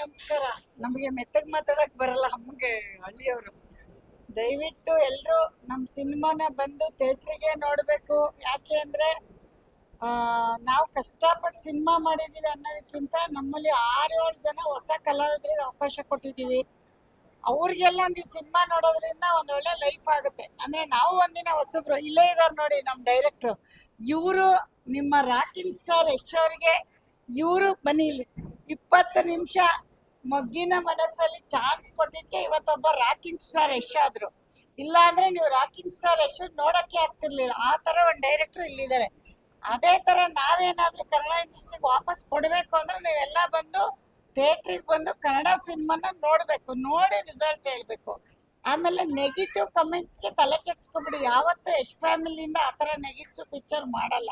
ನಮಸ್ಕಾರ. ನಮಗೆ ಮೆತ್ತಗೆ ಮಾತಾಡಕ್ ಬರಲ್ಲ ನಮಗೆ ಹಳ್ಳಿಯವರು. ದಯವಿಟ್ಟು ಎಲ್ಲರೂ ನಮ್ಮ ಸಿನಿಮಾನ ಬಂದು ಥಿಯೇಟ್ರಿಗೆ ನೋಡಬೇಕು. ಯಾಕೆ ಅಂದರೆ ನಾವು ಕಷ್ಟಪಟ್ಟು ಸಿನಿಮಾ ಮಾಡಿದ್ದೀವಿ ಅನ್ನೋದಕ್ಕಿಂತ ನಮ್ಮಲ್ಲಿ ಆರು ಏಳು ಜನ ಹೊಸ ಕಲಾವಿದರಿಗೆ ಅವಕಾಶ ಕೊಟ್ಟಿದ್ದೀವಿ ಅವ್ರಿಗೆಲ್ಲ ನೀವು ಸಿನಿಮಾ ನೋಡೋದ್ರಿಂದ ಒಂದು ಒಳ್ಳೆ ಲೈಫ್ ಆಗುತ್ತೆ. ಅಂದರೆ ನಾವು ಒಂದಿನ ಹೊಸಬ್ರು, ಇಲ್ಲೇ ಇದ್ದಾರೆ ನೋಡಿ ನಮ್ಮ ಡೈರೆಕ್ಟ್ರು. ಇವರು ನಿಮ್ಮ ರಾಕಿಂಗ್ ಸ್ಟಾರ್ ಯಶ್ ಅವರಿಗೆ, ಇವರು ಬನ್ನಿ ಇಲ್ಲಿ. ಇಪ್ಪತ್ತು ನಿಮಿಷ ಮೊಗ್ಗಿನ ಮನಸ್ಸಲ್ಲಿ ಚಾನ್ಸ್ ಕೊಟ್ಟಿದ್ದಕ್ಕೆ ಇವತ್ತೊಬ್ಬ ರಾಕಿಂಗ್ ಸ್ಟಾರ್ ಯಶ್ ಇಲ್ಲ ಅಂದ್ರೆ ನೀವು ರಾಕಿಂಗ್ ಸ್ಟಾರ್ ಯಶ್ ನೋಡಕ್ಕೆ ಆಗ್ತಿರ್ಲಿಲ್ಲ. ಆ ತರ ಒಂದು ಡೈರೆಕ್ಟರ್ ಇಲ್ಲಿದ್ದಾರೆ. ಅದೇ ತರ ನಾವೇನಾದ್ರೂ ಕನ್ನಡ ಇಂಡಸ್ಟ್ರಿಗೆ ವಾಪಸ್ ಕೊಡಬೇಕು ಅಂದ್ರೆ ನೀವೆಲ್ಲ ಬಂದು ಥಿಯೇಟ್ರಿಗೆ ಬಂದು ಕನ್ನಡ ಸಿನಿಮಾನ ನೋಡಬೇಕು. ನೋಡಿ ರಿಸಲ್ಟ್ ಹೇಳ್ಬೇಕು. ಆಮೇಲೆ ನೆಗೆಟಿವ್ ಕಮೆಂಟ್ಸ್ಗೆ ತಲೆ ಕೆಡ್ಸ್ಕೊಬಿಡಿ ಯಾವತ್ತೂ ಯಶ್ ಫ್ಯಾಮಿಲಿಯಿಂದ ಆ ಥರ ನೆಗೆಟಿವ್ ಪಿಕ್ಚರ್ ಮಾಡಲ್ಲ.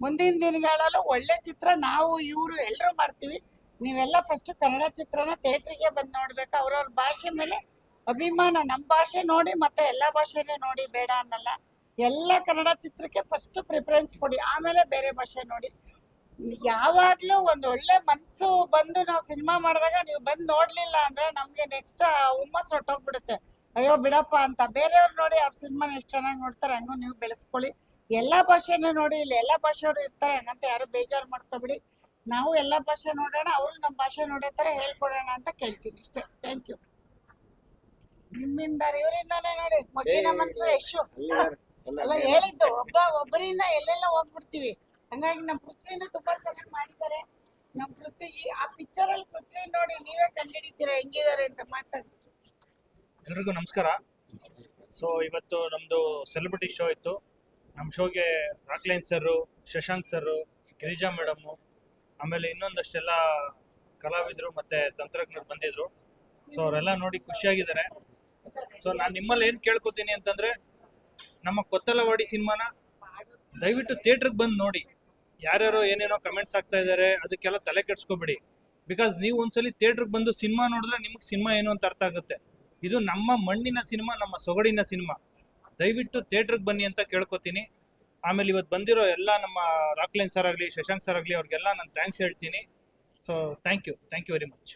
ಮುಂದಿನ ದಿನಗಳಲ್ಲೂ ಒಳ್ಳೆ ಚಿತ್ರ ನಾವು ಇವರು ಎಲ್ಲರೂ ಮಾಡ್ತೀವಿ. ನೀವೆಲ್ಲ ಫಸ್ಟ್ ಕನ್ನಡ ಚಿತ್ರನ ಥಿಯೇಟ್ರಿಗೆ ಬಂದು ನೋಡ್ಬೇಕು. ಅವ್ರವ್ರ ಭಾಷೆ ಮೇಲೆ ಅಭಿಮಾನ. ನಮ್ಮ ಭಾಷೆ ನೋಡಿ ಮತ್ತೆ ಎಲ್ಲ ಭಾಷೆನೇ ನೋಡಿ ಬೇಡ ಅನ್ನಲ್ಲ. ಎಲ್ಲ ಕನ್ನಡ ಚಿತ್ರಕ್ಕೆ ಫಸ್ಟ್ ಪ್ರಿಫರೆನ್ಸ್ ಕೊಡಿ. ಆಮೇಲೆ ಬೇರೆ ಭಾಷೆ ನೋಡಿ. ಯಾವಾಗಲೂ ಒಂದು ಒಳ್ಳೆ ಮನಸ್ಸು ಬಂದು ನಾವು ಸಿನಿಮಾ ಮಾಡಿದಾಗ ನೀವು ಬಂದು ನೋಡ್ಲಿಲ್ಲ ಅಂದ್ರೆ ನಮಗೆ ನೆಕ್ಸ್ಟ್ ಹುಮ್ಮಸ್ ಹೊಟ್ಟೋಗ್ಬಿಡುತ್ತೆ ಅಯ್ಯೋ ಬಿಡಪ್ಪ ಅಂತ. ಬೇರೆಯವ್ರು ನೋಡಿ ಅವ್ರ ಸಿನಿಮಾನ ಎಷ್ಟು ಚೆನ್ನಾಗಿ ನೋಡ್ತಾರೆ, ಹಂಗೂ ನೀವು ಬೆಳೆಸ್ಕೊಳ್ಳಿ. ಎಲ್ಲ ಭಾಷೆನೂ ನೋಡಿ, ಇಲ್ಲಿ ಎಲ್ಲ ಭಾಷೆಯವರು ಇರ್ತಾರೆ, ಹಂಗಂತ ಯಾರು ಬೇಜಾರು ಮಾಡ್ಕೊಬಿಡಿ. ನಾವು ಎಲ್ಲ ಭಾಷೆ ನೋಡೋಣ ಅವರು ನಮ್ಮ ಭಾಷೆ ನೋಡೋ ಥರ ಹೇಳ್ಕೊಡೋಣ ಅಂತ ಕೇಳ್ತೀನಿ ಇಷ್ಟೇ ಥ್ಯಾಂಕ್ ಯು ನಿಮ್ಮಿಂದ ಇವರಿಂದಾನೇ ನೋಡಿ ಮಗಿನ ಮನಸ್ಸು ಎಷ್ಟು ಅಲ್ಲ ಹೇಳಿದ್ದು ಒಬ್ಬ ಒಬ್ಬರಿಂದ ಎಲ್ಲೆಲ್ಲ ಹೋಗ್ಬಿಡ್ತೀವಿ. ಹಂಗಾಗಿ ನಮ್ಮ ಪೃಥ್ವಿನ ತುಂಬಾ ಚೆನ್ನಾಗಿ ಮಾಡಿದ್ದಾರೆ. ನಮ್ಮ ಪೃಥ್ವಿ ಈ- ಆ ಪಿಕ್ಚರ್ ಅಲ್ಲಿ ಪೃಥ್ವಿ ನೋಡಿ ನೀವೇ ಕಂಡುಹಿಡಿತೀರಾ ಹೆಂಗಿದ್ದಾರೆ ಅಂತ ಮಾತಾಡಿ. ಎಲ್ರಿಗೂ ನಮಸ್ಕಾರ. ಸೊ ಇವತ್ತು ನಮ್ದು ಸೆಲೆಬ್ರಿಟಿ ಶೋ ಇತ್ತು. ನಮ್ಮ ಶೋಗೆ Rockline sir Shashank sir Girija madam ಆಮೇಲೆ ಇನ್ನೊಂದಷ್ಟೆಲ್ಲ ಕಲಾವಿದರು ಮತ್ತೆ ತಂತ್ರಜ್ಞರು ಬಂದಿದ್ರು. ಸೊ ಅವರೆಲ್ಲ ನೋಡಿ ಖುಷಿಯಾಗಿದ್ದಾರೆ. ಸೊ ನಾನು ನಿಮ್ಮಲ್ಲಿ ಏನು ಕೇಳ್ಕೊತೀನಿ ಅಂತಂದ್ರೆ, ನಮ್ಮ ಕೊತ್ತಲವಾಡಿ ಸಿನಿಮಾನ ದಯವಿಟ್ಟು ಥಿಯೇಟ್ರಿಗೆ ಬಂದು ನೋಡಿ. ಯಾರ್ಯಾರೋ ಏನೇನೋ ಕಮೆಂಟ್ಸ್ ಆಗ್ತಾ ಇದ್ದಾರೆ ಅದಕ್ಕೆಲ್ಲ ತಲೆ ಕೆಡ್ಸ್ಕೊಬೇಡಿ. ಬಿಕಾಸ್ ನೀವು ಒಂದ್ಸಲಿ ಥಿಯೇಟ್ರಿಗೆ ಬಂದು ಸಿನಿಮಾ ನೋಡಿದ್ರೆ ನಿಮ್ಗೆ ಸಿನಿಮಾ ಏನು ಅಂತ ಅರ್ಥ ಆಗುತ್ತೆ. ಇದು ನಮ್ಮ ಮಣ್ಣಿನ ಸಿನಿಮಾ, ನಮ್ಮ ಸೊಗಡಿನ ಸಿನಿಮಾ. ದಯವಿಟ್ಟು ಥಿಯೇಟ್ರಿಗೆ ಬನ್ನಿ ಅಂತ ಕೇಳ್ಕೊತೀನಿ. ಆಮೇಲೆ ಇವತ್ತು ಬಂದಿರೋ ಎಲ್ಲ ನಮ್ಮ ರಾಕ್ಲೈನ್ ಸರ್ ಆಗಲಿ, ಶಶಾಂಕ್ ಸರ್ ಆಗಲಿ, ಅವ್ರಿಗೆಲ್ಲ ನಾನು ಥ್ಯಾಂಕ್ಸ್ ಹೇಳ್ತೀನಿ. So thank you thank you very much